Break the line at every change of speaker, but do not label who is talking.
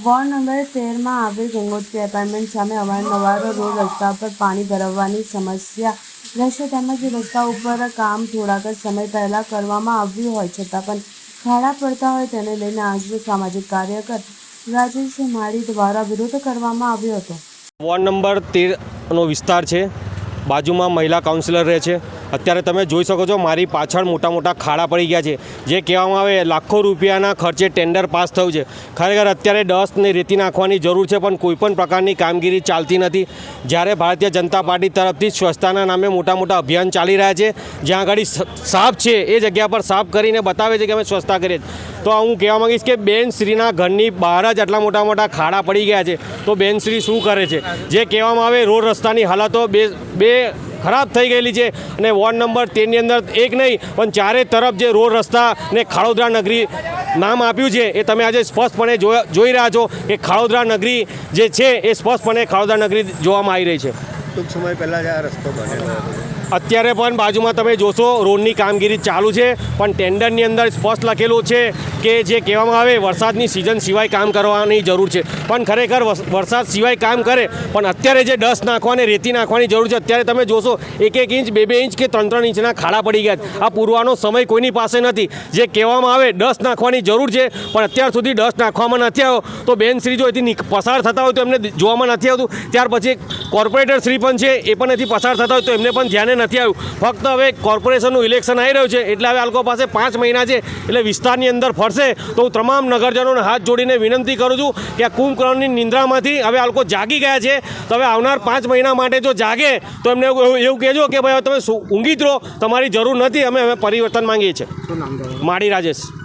Ward number તેરમાં આવેલ Gangotri apartment સામે અવારનવાર રોડ રસ્તા પર પાણી ભરાવવાની સમસ્યા રહેશે તેમજ રસ્તા ઉપર કામ થોડાક જ સમય પહેલાં કરવામાં આવ્યું હોય છતાં પણ ખાડા પડતા હોય તેને લઈને આજનો સામાજિક કાર્યકર રાજેશ માળી દ્વારા વિરોધ કરવામાં આવ્યો હતો.
વોર્ડ નંબર તેરનો વિસ્તાર છે. બાજુમાં મહિલા કાઉન્સિલર રહે છે. અત્યારે તમે જોઈ શકો છો, મારી પાછળ મોટા મોટા ખાડા પડી ગયા છે. જે કહેવામાં આવે, લાખો રૂપિયાના ખર્ચે ટેન્ડર પાસ થયું છે. ખરેખર અત્યારે ડસ્ટ ને રેતી નાખવાની જરૂર છે, પણ કોઈપણ પ્રકારની કામગીરી ચાલતી નથી. જ્યારે ભારતીય જનતા પાર્ટી તરફથી સ્વચ્છતાના નામે મોટા મોટા અભિયાન ચાલી રહ્યા છે, જ્યાં આગળ સાફ છે, એ જગ્યા પર સાફ કરીને બતાવે છે કે અમે સ્વચ્છતા કરીએ છીએ. તો હું કહેવા માંગીશ કે બેન શ્રીના ઘરની બહાર જ આટલા મોટા મોટા ખાડા પડી ગયા છે. તો બેન શ્રી શું કરે છે? જે કહેવામાં આવે રોડ રસ્તાની હાલતો બે બે ખરાબ થઈ ગયેલી છે અને વોર્ડ નંબર તેરની અંદર એક નહીં, પણ ચારે તરફ જે રોડ રસ્તા ને ખાડોદરા નગરી નામ આપ્યું છે એ તમે આજે સ્પષ્ટપણે જોઈ રહ્યા છો કે ખાડોદરા નગરી જે છે એ સ્પષ્ટપણે ખાડોદરા નગરી જોવામાં આવી રહી છે.
ટૂંક સમય પહેલાં જ આ રસ્તો બનેલો
અત્યારે પણ બાજુમાં તમે જોશો, રોડની કામગીરી ચાલુ છે, પણ ટેન્ડરની અંદર સ્પષ્ટ લખેલું છે કે જે કહેવામાં આવે, વરસાદની સિઝન સિવાય કામ કરવાની જરૂર છે. પણ ખરેખર વરસાદ સિવાય કામ કરે, પણ અત્યારે જે ડસ્ટ નાખવાની, રેતી નાખવાની જરૂર છે, અત્યારે તમે જોશો એક એક ઇંચ બે બે ઇંચ કે ત્રણ ત્રણ ઇંચના ખાડા પડી ગયા આ પૂરવાનો સમય કોઈની પાસે નથી. જે કહેવામાં આવે, ડસ્ટ નાખવાની જરૂર છે, પણ અત્યાર સુધી ડસ્ટ નાખવામાં નથી આવ્યો. તો બેન શ્રી જો એથી પસાર થતા હોય તો એમને જોવામાં નથી આવતું. ત્યાર પછી કોર્પોરેટર શ્રી પણ છે એ પણ નથી પસાર થતા હોય તો એમને પણ ધ્યાને નથી આવ્યું. ફક્ત હવે કોર્પોરેશનનું ઇલેક્શન આવી રહ્યું છે એટલે હવે આ લોકો પાસે પાંચ મહિના છે એટલે વિસ્તારની અંદર ફરશે. તો હું તમામ નગરજનોને હાથ જોડીને વિનંતી કરું છું કે આ કુંભકર્ણની નિંદ્રામાંથી હવે આ લોકો જાગી ગયા છે. તો હવે આવનાર પાંચ મહિના માટે જો જાગે તો એમને એવું કહેજો કે ભાઈ હવે તમે ઊંઘી જ રહો તમારી જરૂર નથી અમે હવે પરિવર્તન માંગીએ છીએ. માળી રાજેશ.